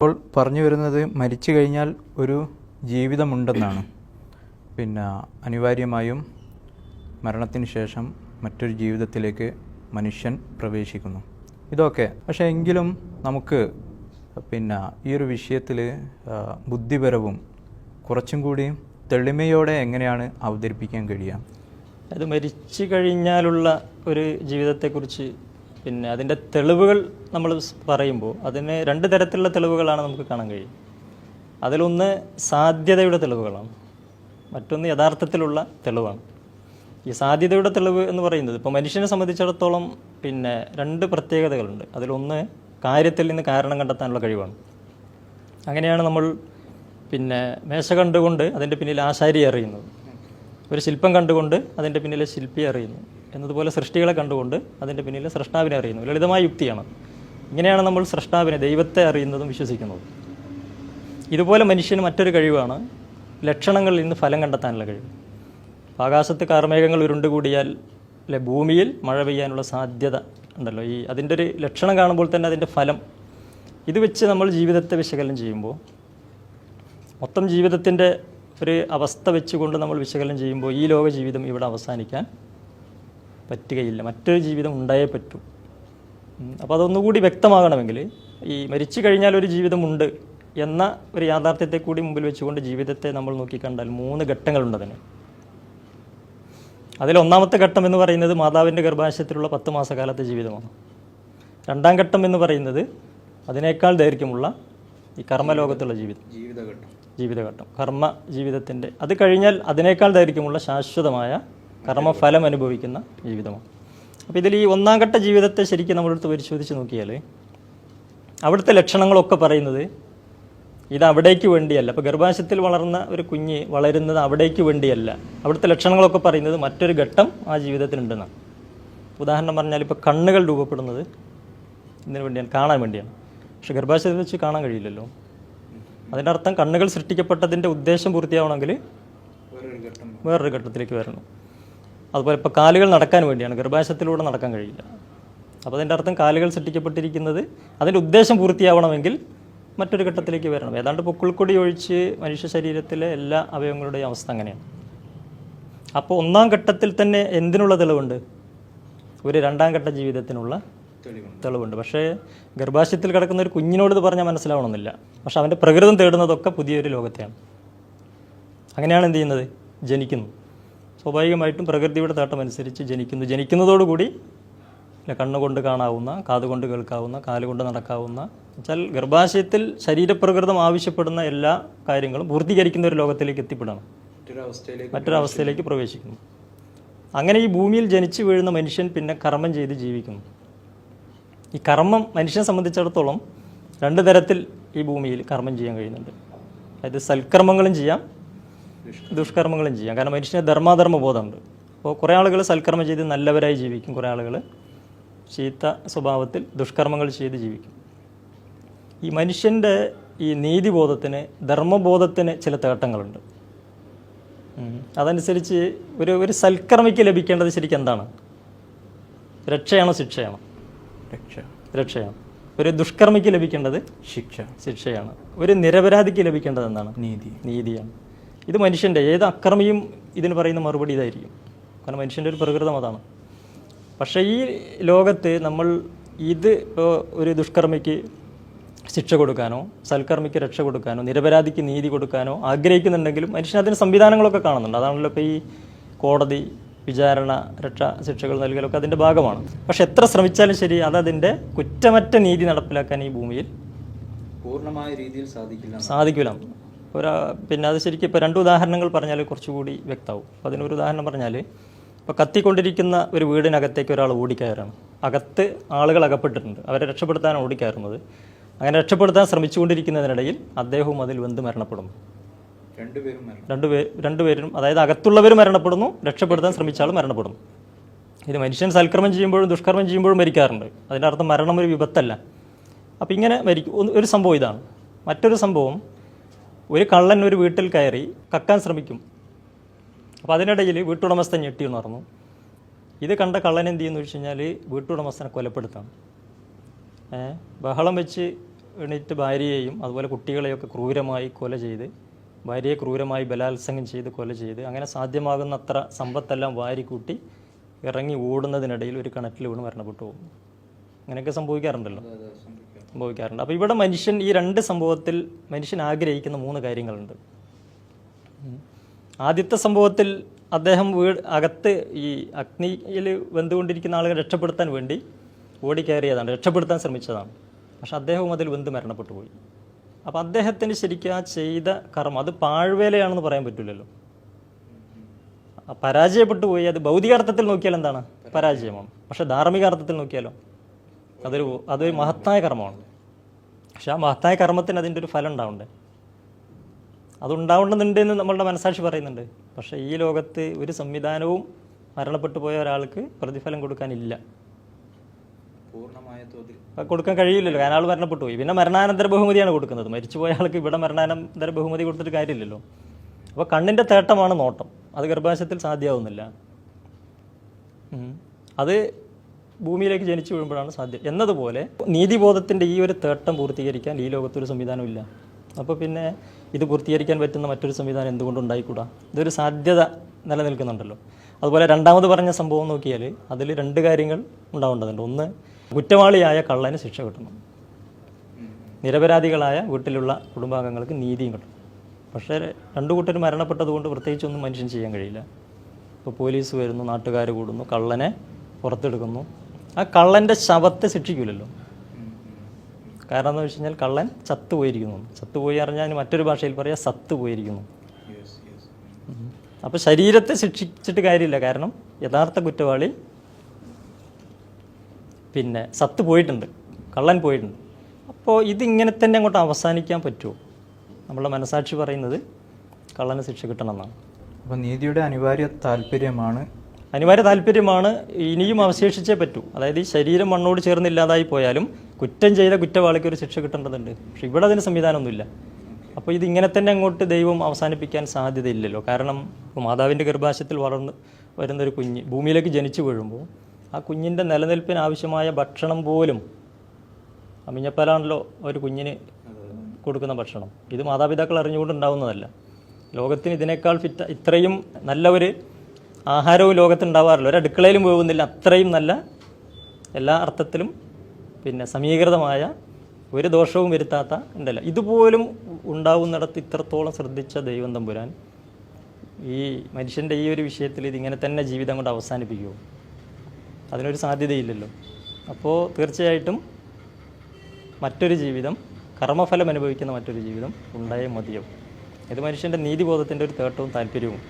ഇപ്പോൾ പറഞ്ഞു വരുന്നത് മരിച്ചു കഴിഞ്ഞാൽ ഒരു ജീവിതമുണ്ടെന്നാണ്. പിന്നെ അനിവാര്യമായും മരണത്തിന് ശേഷം മറ്റൊരു ജീവിതത്തിലേക്ക് മനുഷ്യൻ പ്രവേശിക്കുന്നു. ഇതൊക്കെ. പക്ഷേ എങ്കിലും നമുക്ക് പിന്നെ ഈ ഒരു വിഷയത്തിൽ ബുദ്ധിപരവും കുറച്ചും കൂടി തെളിമയോടെ എങ്ങനെയാണ് അവതരിപ്പിക്കാൻ കഴിയുക? അത് മരിച്ചു കഴിഞ്ഞാലുള്ള ഒരു ജീവിതത്തെക്കുറിച്ച് പിന്നെ അതിന്റെ തെളിവുകൾ നമ്മൾ പറയുമ്പോൾ അതിന് രണ്ട് തരത്തിലുള്ള തെളിവുകളാണ് നമുക്ക് കാണാൻ കഴിയും അതിലൊന്ന് സാധ്യതയുടെ തെളിവുകളാണ്. മറ്റൊന്ന് യഥാർത്ഥത്തിലുള്ള തെളിവാണ്. ഈ സാധ്യതയുടെ തെളിവ് എന്ന് പറയുന്നത് ഇപ്പോൾ മനുഷ്യനെ സംബന്ധിച്ചിടത്തോളം പിന്നെ രണ്ട് പ്രത്യേകതകളുണ്ട്. അതിലൊന്ന് കാര്യത്തിൽ നിന്ന് കാരണം കണ്ടെത്താനുള്ള കഴിവാണ്. അങ്ങനെയാണ് നമ്മൾ പിന്നെ മേശ കണ്ടുകൊണ്ട് അതിന്റെ പിന്നിൽ ആശാരി അറിയുന്നത് ഒരു ശില്പം കണ്ടുകൊണ്ട് അതിന്റെ പിന്നിലെ ശില്പിയെ അറിയുന്നു എന്നതുപോലെ സൃഷ്ടികളെ കണ്ടുകൊണ്ട് അതിന്റെ പിന്നിൽ സൃഷ്ടാവിനെ അറിയുന്നു. ലളിതമായ യുക്തിയാണ്. ഇങ്ങനെയാണ് നമ്മൾ സൃഷ്ടാവിനെ ദൈവത്തെ അറിയുന്നതും വിശ്വസിക്കുന്നതും. ഇതുപോലെ മനുഷ്യന് മറ്റൊരു കഴിവാണ് ലക്ഷണങ്ങളിൽ നിന്ന് ഫലം കണ്ടെത്താനുള്ള കഴിവ്. ആകാശത്ത് കാർമേഘങ്ങൾ ഉരുണ്ടുകൂടിയാൽ അല്ലെ ഭൂമിയിൽ മഴ പെയ്യാനുള്ള സാധ്യത ഉണ്ടല്ലോ. ഈ അതിന്റെ ഒരു ലക്ഷണം കാണുമ്പോൾ തന്നെ അതിന്റെ ഫലം. ഇത് വെച്ച് നമ്മൾ ജീവിതത്തെ വിശകലനം ചെയ്യുമ്പോൾ മൊത്തം ജീവിതത്തിന്റെ ഒരു അവസ്ഥ വെച്ചുകൊണ്ട് നമ്മൾ വിശകലനം ചെയ്യുമ്പോൾ ഈ ലോക ജീവിതം ഇവിടെ അവസാനിക്കാൻ പറ്റുകയില്ല. മറ്റൊരു ജീവിതം ഉണ്ടായേ പറ്റൂ. അപ്പോൾ അതൊന്നുകൂടി വ്യക്തമാകണമെങ്കിൽ ഈ മരിച്ചു കഴിഞ്ഞാൽ ഒരു ജീവിതമുണ്ട് എന്ന ഒരു യാഥാർത്ഥ്യത്തെ കൂടി മുമ്പിൽ വെച്ചുകൊണ്ട് ജീവിതത്തെ നമ്മൾ നോക്കിക്കണ്ടാൽ മൂന്ന് ഘട്ടങ്ങളുണ്ട് അതിന്. അതിൽ ഒന്നാമത്തെ ഘട്ടം എന്ന് പറയുന്നത് മാതാവിന്റെ ഗർഭാശയത്തിലുള്ള പത്ത് മാസക്കാലത്തെ ജീവിതമാണ്. രണ്ടാം ഘട്ടം എന്ന് പറയുന്നത് അതിനേക്കാൾ ദൈർഘ്യമുള്ള ഈ കർമ്മലോകത്തുള്ള ജീവിതം. ജീവിതഘട്ടം. ജീവിതഘട്ടം. കർമ്മ ജീവിതത്തിന്റെ അത് കഴിഞ്ഞാൽ അതിനേക്കാൾ ദൈർഘ്യമുള്ള ശാശ്വതമായ കർമ്മഫലം അനുഭവിക്കുന്ന ജീവിതമാണ്. അപ്പോൾ ഇതിൽ ഈ ഒന്നാം ഘട്ട ജീവിതത്തെ ശരിക്കും നമ്മളെടുത്ത് പരിശോധിച്ച് നോക്കിയാൽ അവിടുത്തെ ലക്ഷണങ്ങളൊക്കെ പറയുന്നത് ഇത് അവിടേക്ക് വേണ്ടിയല്ല. അപ്പോൾ ഗർഭാശയത്തിൽ വളർന്ന ഒരു കുഞ്ഞ് വളരുന്നത് അവിടേക്ക് വേണ്ടിയല്ല. അവിടുത്തെ ലക്ഷണങ്ങളൊക്കെ പറയുന്നത് മറ്റൊരു ഘട്ടം ആ ജീവിതത്തിനുണ്ടെന്നാണ്. ഉദാഹരണം പറഞ്ഞാൽ ഇപ്പോൾ കണ്ണുകൾ രൂപപ്പെടുന്നത് ഇതിനു വേണ്ടിയാണ് കാണാൻ വേണ്ടിയാണ്. പക്ഷെ ഗർഭാശയത്തിൽ വെച്ച് കാണാൻ കഴിയില്ലല്ലോ. അതിന്റെ അർത്ഥം കണ്ണുകൾ സൃഷ്ടിക്കപ്പെട്ടതിന്റെ ഉദ്ദേശം പൂർത്തിയാവണമെങ്കിൽ വേറൊരു ഘട്ടം വേറൊരു ഘട്ടത്തിലേക്ക് വരണം. അതുപോലെ ഇപ്പോൾ കാലുകൾ നടക്കാൻ വേണ്ടിയാണ് ഗർഭാശയത്തിലൂടെ നടക്കാൻ കഴിയില്ല. അപ്പോൾ അതിന്റെ അർത്ഥം കാലുകൾ സൃഷ്ടിക്കപ്പെട്ടിരിക്കുന്നത് അതിന്റെ ഉദ്ദേശം പൂർത്തിയാവണമെങ്കിൽ മറ്റൊരു ഘട്ടത്തിലേക്ക് വരണം. ഏതാണ്ട് പൊക്കിൾക്കൊടി ഒഴിച്ച് മനുഷ്യ ശരീരത്തിലെ എല്ലാ അവയവങ്ങളുടെയും അവസ്ഥ അങ്ങനെയാണ്. അപ്പോൾ ഒന്നാം ഘട്ടത്തിൽ തന്നെ എന്തിനുള്ള തെളിവുണ്ട്? ഒരു രണ്ടാം ഘട്ട ജീവിതത്തിനുള്ള തെളിവുണ്ട്. പക്ഷേ ഗർഭാശയത്തിൽ കിടക്കുന്ന ഒരു കുഞ്ഞിനോട് ഇത് പറഞ്ഞാൽ മനസ്സിലാവണമെന്നില്ല. പക്ഷെ അവന്റെ പ്രകൃതം തേടുന്നതൊക്കെ പുതിയൊരു ലോകത്തെയാണ്. അങ്ങനെയാണ് എന്ത് ചെയ്യുന്നത്? ജനിക്കുന്നു. സ്വാഭാവികമായിട്ടും പ്രകൃതിയുടെ താട്ടം അനുസരിച്ച് ജനിക്കുന്നു. ജനിക്കുന്നതോടുകൂടി അല്ല കണ്ണുകൊണ്ട് കാണാവുന്ന കാതുകൊണ്ട് കേൾക്കാവുന്ന കാലുകൊണ്ട് നടക്കാവുന്ന വെച്ചാൽ ഗർഭാശയത്തിൽ ശരീരപ്രകൃതം ആവശ്യപ്പെടുന്ന എല്ലാ കാര്യങ്ങളും പൂർത്തീകരിക്കുന്ന ഒരു ലോകത്തിലേക്ക് എത്തിപ്പെടണം. മറ്റൊരവസ്ഥയിലേക്ക് മറ്റൊരവസ്ഥയിലേക്ക് പ്രവേശിക്കുന്നു. അങ്ങനെ ഈ ഭൂമിയിൽ ജനിച്ചു വീഴുന്ന മനുഷ്യൻ പിന്നെ കർമ്മം ചെയ്ത് ജീവിക്കുന്നു. ഈ കർമ്മം മനുഷ്യനെ സംബന്ധിച്ചിടത്തോളം രണ്ട് തരത്തിൽ ഈ ഭൂമിയിൽ കർമ്മം ചെയ്യാൻ കഴിയുന്നുണ്ട്. അതായത് സൽക്കർമ്മങ്ങളും ചെയ്യാം ദുഷ്കർമ്മങ്ങളും ചെയ്യാം. കാരണം മനുഷ്യന് ധർമാധർമ്മ ബോധമുണ്ട് അപ്പോൾ കുറേ ആളുകൾ സൽക്കർമ്മം ചെയ്ത് നല്ലവരായി ജീവിക്കും. കുറേ ആളുകൾ ചീത്ത സ്വഭാവത്തിൽ ദുഷ്കർമ്മങ്ങൾ ചെയ്ത് ജീവിക്കും. ഈ മനുഷ്യന്റെ ഈ നീതിബോധത്തിന് ധർമ്മബോധത്തിന് ചില തേട്ടങ്ങളുണ്ട്. അതനുസരിച്ച് ഒരു ഒരു സൽക്കർമ്മയ്ക്ക് ലഭിക്കേണ്ടത് ശരിക്കും എന്താണ്? രക്ഷയാണോ ശിക്ഷയാണോ? രക്ഷ. രക്ഷയാണ്. ഒരു ദുഷ്കർമ്മയ്ക്ക് ലഭിക്കേണ്ടത് ശിക്ഷ. ശിക്ഷയാണ്. ഒരു നിരപരാധിക്ക് ലഭിക്കേണ്ടത് എന്താണ്? നീതി. നീതിയാണ്. ഇത് മനുഷ്യന്റെ ഏത് അക്രമിയും ഇതിന് പറയുന്ന മറുപടി ഇതായിരിക്കും. കാരണം മനുഷ്യന്റെ ഒരു പ്രകൃതം അതാണ്. പക്ഷേ ഈ ലോകത്ത് നമ്മൾ ഇത് ഇപ്പോൾ ഒരു ദുഷ്കർമ്മിക്ക് ശിക്ഷ കൊടുക്കാനോ സൽക്കർമ്മിക്ക് രക്ഷ കൊടുക്കാനോ നിരപരാധിക്ക് നീതി കൊടുക്കാനോ ആഗ്രഹിക്കുന്നുണ്ടെങ്കിലും മനുഷ്യൻ അതിന് സംവിധാനങ്ങളൊക്കെ കാണുന്നുണ്ട്. അതാണല്ലോ ഇപ്പോൾ ഈ കോടതി വിചാരണ രക്ഷ ശിക്ഷകൾ നൽകലൊക്കെ അതിന്റെ ഭാഗമാണ്. പക്ഷെ എത്ര ശ്രമിച്ചാലും ശരി അതതിന്റെ കുറ്റമറ്റ നീതി നടപ്പിലാക്കാൻ ഈ ഭൂമിയിൽ പൂർണമായ രീതിയിൽ സാധിക്കില്ല. സാധിക്കില്ല ഒരു പിന്നെ അത് ശരിക്കും ഇപ്പോൾ രണ്ട് ഉദാഹരണങ്ങൾ പറഞ്ഞാൽ കുറച്ചുകൂടി വ്യക്തമാവും. അപ്പോൾ അതിനൊരു ഉദാഹരണം പറഞ്ഞാൽ ഇപ്പോൾ കത്തിക്കൊണ്ടിരിക്കുന്ന ഒരു വീടിനകത്തേക്ക് ഒരാൾ ഓടിക്കയറാണ് അകത്ത് ആളുകൾ അകപ്പെട്ടിട്ടുണ്ട്. അവരെ രക്ഷപ്പെടുത്താനാണ് ഓടിക്കയറുന്നത്. അങ്ങനെ രക്ഷപ്പെടുത്താൻ ശ്രമിച്ചുകൊണ്ടിരിക്കുന്നതിനിടയിൽ അദ്ദേഹവും അതിൽ വെന്ത് മരണപ്പെടുന്നു. രണ്ടുപേരും രണ്ടുപേരും രണ്ടുപേർ രണ്ടുപേരും അതായത് അകത്തുള്ളവർ മരണപ്പെടുന്നു രക്ഷപ്പെടുത്താൻ ശ്രമിച്ച ആൾ മരണപ്പെടുന്നു. ഇത് മനുഷ്യൻ സൽക്കർമ്മം ചെയ്യുമ്പോഴും ദുഷ്കർമ്മം ചെയ്യുമ്പോഴും മരിക്കാറുണ്ട്. അതിന്റെ അർത്ഥം മരണം ഒരു വിപത്തല്ല. അപ്പം ഇങ്ങനെ മരിക്കും ഒരു സംഭവം ഇതാണ്. മറ്റൊരു സംഭവം ഒരു കള്ളൻ ഒരു വീട്ടിൽ കയറി കക്കാൻ ശ്രമിക്കും. അപ്പോൾ അതിനിടയിൽ വീട്ടുടമസ്ഥൻ ഞെട്ടി ഉണർന്നു ഇത് കണ്ട കള്ളൻ എന്ത് ചെയ്യുന്നു വെച്ച് കഴിഞ്ഞാൽ വീട്ടുടമസ്ഥനെ കൊലപ്പെടുത്താം. ബഹളം വെച്ച് എണീറ്റ് ഭാര്യയെയും അതുപോലെ കുട്ടികളെയൊക്കെ ക്രൂരമായി കൊല ചെയ്ത് ഭാര്യയെ ക്രൂരമായി ബലാത്സംഗം ചെയ്ത് കൊല ചെയ്ത് അങ്ങനെ സാധ്യമാകുന്നത്ര സമ്പത്തെല്ലാം വാരിക്കൂട്ടി ഇറങ്ങി ഓടുന്നതിനിടയിൽ ഒരു കിണറ്റിൽ വീണ് മരണപ്പെട്ടു പോകും അങ്ങനെയൊക്കെ സംഭവിക്കാറുണ്ടല്ലോ. സംഭവിക്കാറുണ്ട്. അപ്പോൾ ഇവിടെ മനുഷ്യൻ ഈ രണ്ട് സംഭവത്തിൽ മനുഷ്യൻ ആഗ്രഹിക്കുന്ന മൂന്ന് കാര്യങ്ങളുണ്ട്. ആദ്യത്തെ സംഭവത്തിൽ അദ്ദേഹം വീട് അകത്ത് ഈ അഗ്നിയിൽ വെന്തുകൊണ്ടിരിക്കുന്ന ആളുകളെ രക്ഷപ്പെടുത്താൻ വേണ്ടി ഓടിക്കയറിയതാണ്. രക്ഷപ്പെടുത്താൻ ശ്രമിച്ചതാണ്. പക്ഷെ അദ്ദേഹവും അതിൽ വെന്ത് മരണപ്പെട്ടു പോയി അപ്പോൾ അദ്ദേഹത്തിന് ശരിക്കും ആ ചെയ്ത കർമ്മം അത് പാഴ്വേലയാണെന്ന് പറയാൻ പറ്റില്ലല്ലോ. പരാജയപ്പെട്ടു പോയി. അത് ഭൗതികാർത്ഥത്തിൽ നോക്കിയാൽ എന്താണ്? പരാജയമാണ്. പക്ഷെ ധാർമ്മികാർത്ഥത്തിൽ നോക്കിയാലോ? അതൊരു അതൊരു മഹത്തായ കർമ്മമാണ്. പക്ഷെ ആ മഹത്തായ കർമ്മത്തിന് അതിന്റെ ഒരു ഫലം ഉണ്ടാവണ്ടേ? അതുണ്ടാവേണ്ടതുണ്ട് എന്ന് നമ്മളുടെ മനസാക്ഷി പറയുന്നുണ്ട്. പക്ഷേ ഈ ലോകത്ത് ഒരു സംവിധാനവും മരണപ്പെട്ടു പോയ ഒരാൾക്ക് പ്രതിഫലം കൊടുക്കാനില്ല. കൊടുക്കാൻ കഴിയില്ലല്ലോ. അയാൾ മരണപ്പെട്ടു പോയി. പിന്നെ മരണാനന്തര ബഹുമതിയാണ് കൊടുക്കുന്നത്. മരിച്ചുപോയ ആൾക്ക് ഇവിടെ മരണാനന്തര ബഹുമതി കൊടുത്തിട്ട് കാര്യമില്ലല്ലോ. അപ്പോൾ കണ്ണിന്റെ തേട്ടമാണ് നോട്ടം. അത് ഗർഭാശയത്തിൽ സാധ്യമാവുന്നില്ല അത് ഭൂമിയിലേക്ക് ജനിച്ചു വീഴുമ്പോഴാണ് സാധ്യം. എന്നതുപോലെ നീതിബോധത്തിന്റെ ഈ ഒരു തേട്ടം പൂർത്തീകരിക്കാൻ ഈ ലോകത്തൊരു സംവിധാനമില്ല അപ്പോൾ പിന്നെ ഇത് പൂർത്തീകരിക്കാൻ പറ്റുന്ന മറ്റൊരു സംവിധാനം എന്തുകൊണ്ട് ഉണ്ടായിക്കൂടാ? ഇതൊരു സാധ്യത നിലനിൽക്കുന്നുണ്ടല്ലോ. അതുപോലെ രണ്ടാമത് പറഞ്ഞ സംഭവം നോക്കിയാൽ അതിൽ രണ്ട് കാര്യങ്ങൾ ഉണ്ടാവേണ്ടതുണ്ട്. ഒന്ന് കുറ്റവാളിയായ കള്ളന് ശിക്ഷ കിട്ടണം. നിരപരാധികളായ വീട്ടിലുള്ള കുടുംബാംഗങ്ങൾക്ക് നീതിയും കിട്ടണം. പക്ഷേ രണ്ടു കൂട്ടരും മരണപ്പെട്ടതുകൊണ്ട് പ്രത്യേകിച്ചൊന്നും മനുഷ്യൻ ചെയ്യാൻ കഴിയില്ല. ഇപ്പോൾ പോലീസ് വരുന്നു നാട്ടുകാർ കൂടുന്നു കള്ളനെ പുറത്തെടുക്കുന്നു ആ കള്ളന്റെ ശവത്തെ ശിക്ഷിക്കില്ലല്ലോ കാരണം എന്ന് വെച്ച് കഴിഞ്ഞാൽ കള്ളൻ ചത്തുപോയിരിക്കുന്നു ചത്തുപോയി അറിഞ്ഞാൽ മറ്റൊരു ഭാഷയിൽ പറയാം സത്ത് പോയിരിക്കുന്നു. യെസ് യെസ് അപ്പോൾ ശരീരത്തെ ശിക്ഷിച്ചിട്ട് കാര്യമില്ല. കാരണം യഥാർത്ഥ കുറ്റവാളി പിന്നെ സത്ത് പോയിട്ടുണ്ട്. കള്ളൻ പോയിട്ടുണ്ട്. അപ്പോൾ ഇതിങ്ങനെ തന്നെ അങ്ങോട്ട് അവസാനിക്കാൻ പറ്റുമോ? നമ്മളെ മനസാക്ഷി പറയുന്നത് കള്ളന് ശിക്ഷ കിട്ടണമെന്നാണ് അപ്പോൾ നീതിയുടെ അനിവാര്യ താല്പര്യമാണ് അനിവാര്യ താല്പര്യമാണ് ഇനിയും അവശേഷിച്ചേ പറ്റൂ. അതായത് ഈ ശരീരം മണ്ണോട് ചേർന്നില്ലാതായി പോയാലും കുറ്റം ചെയ്ത കുറ്റവാളിക്ക് ഒരു ശിക്ഷ കിട്ടേണ്ടതുണ്ട്. പക്ഷെ ഇവിടെ അതിന് സംവിധാനമൊന്നുമില്ല. അപ്പോൾ ഇത് ഇങ്ങനെ തന്നെ അങ്ങോട്ട് ദൈവം അവസാനിപ്പിക്കാൻ സാധ്യതയില്ലല്ലോ. കാരണം മാതാവിന്റെ ഗർഭാശയത്തിൽ വളർന്ന് വരുന്നൊരു കുഞ്ഞ് ഭൂമിയിലേക്ക് ജനിച്ചു വീഴുമ്പോൾ ആ കുഞ്ഞിന്റെ നിലനിൽപ്പിന് ആവശ്യമായ ഭക്ഷണം പോലും അമിഞ്ഞപ്പാലാണല്ലോ ഒരു കുഞ്ഞിന് കൊടുക്കുന്ന ഭക്ഷണം. ഇത് മാതാപിതാക്കൾ അറിഞ്ഞുകൊണ്ടുണ്ടാവുന്നതല്ല. ലോകത്തിന് ഇതിനേക്കാൾ ഫിറ്റ് ഇത്രയും നല്ല ഒരു ആഹാരവും ലോകത്തുണ്ടാവാറില്ല. ഒരു അടുക്കളയിലും പോകുന്നില്ല. അത്രയും നല്ല എല്ലാ അർത്ഥത്തിലും പിന്നെ സമീകൃതമായ ഒരു ദോഷവും വരുത്താത്ത ഉണ്ടല്ല. ഇതുപോലും ഉണ്ടാവുന്നിടത്ത് ഇത്രത്തോളം ശ്രദ്ധിച്ച ദൈവം തമ്പുരാൻ ഈ മനുഷ്യന്റെ ഈ ഒരു വിഷയത്തിൽ ഇതിങ്ങനെ തന്നെ ജീവിതം കൊണ്ട് അവസാനിപ്പിക്കുമോ അതിനൊരു സാധ്യതയില്ലല്ലോ. അപ്പോൾ തീർച്ചയായിട്ടും മറ്റൊരു ജീവിതം കർമ്മഫലം അനുഭവിക്കുന്ന മറ്റൊരു ജീവിതം ഉണ്ടായേ മതിയാവും. ഇത് മനുഷ്യന്റെ നീതിബോധത്തിന്റെ ഒരു തേട്ടവും താല്പര്യവും.